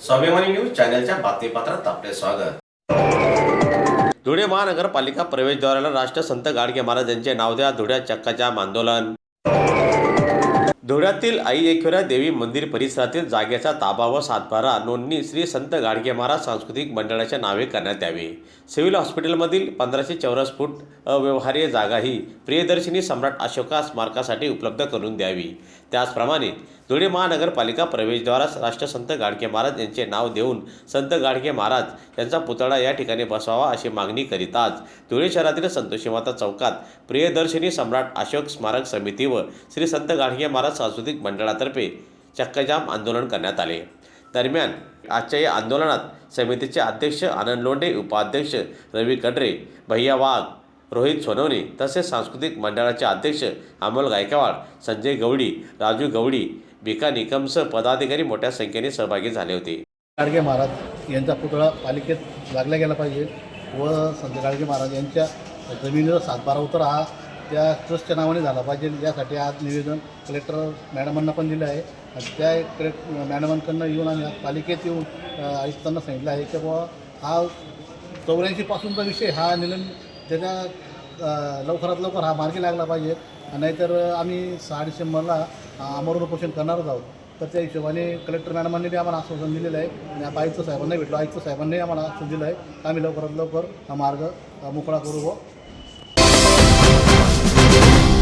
स्वाभिमानी न्यूज चॅनलच्या बातमीपत्रात आपले स्वागत. धुळे महानगरपालिका प्रवेशद्वाराला राष्ट्रसंत गाडगे महाराज यांचे नाव द्या धुळ्या चक्काच्या आंदोलन. धुळ्यातील आई एकविरा देवी मंदिर परिसरातील जागेचा ताबा व सातबारा नोंदणी श्री संत गाडगे महाराज सांस्कृतिक मंडळाच्या नावे करण्यात यावी. सिव्हिल हॉस्पिटलमधील पंधराशे चौरस फूट अव्यवहार्य जागा ही प्रियदर्शिनी सम्राट अशोका स्मारकासाठी उपलब्ध करून द्यावी. त्याचप्रमाणे धुळे महानगरपालिका प्रवेशद्वारास राष्ट्रसंत गाडगे महाराज यांचे नाव देऊन संत गाडगे महाराज यांचा पुतळा या ठिकाणी बसवावा अशी मागणी करीताच धुळे शहरातील संतोषी माता चौकात प्रियदर्शिनी सम्राट अशोक स्मारक समिती व श्री संत गाडगे महाराज सांस्कृतिक मंडळातर्फे चक्काजाम आंदोलन करण्यात आले. दरम्यान आजच्या या आंदोलनात समितीचे अध्यक्ष आनंद लोंढे उपाध्यक्ष रवी कडरे भैया वाघ रोहित सोनवणे तसेच सांस्कृतिक मंडळाचे अध्यक्ष अमोल गायकवाड संजय गवडी राजू गवडी भिका निकमसह पदाधिकारी मोठ्या संख्येने सहभागी झाले होते. गाडगे महाराज यांचा पुतळा पालिकेत लागला गेला पाहिजे व संत गाडगे महाराज यांच्या जमिनीचा सातबारा उतर हा त्या ट्रस्टच्या नावाने झाला पाहिजे. यासाठी आज निवेदन कलेक्टर मॅडमांना पण दिलं आहे. आणि त्या कलेक्ट मॅडमांकडनं येऊन आणि पालिकेत येऊन आयुक्तांना सांगितलं आहे की बाबा हा चौऱ्याऐंशीपासूनचा विषय हा निलं त्याच्या लवकरात लवकर हा मार्गी लागला पाहिजे. नाहीतर आम्ही सहा डिसेंबरला अ, उपोषण करणारच आहोत. तर त्या हिशोबाने कलेक्टर मॅडमांनी बी आम्हाला आश्वासन दिलेलं आहे. आणि आता आयुक्त साहेबांना भेटलो. आयुक्त साहेबांनी आम्हाला आश्वासन दिलं आहे. आम्ही लवकरात लवकर हा मार्ग मोकळा करू. व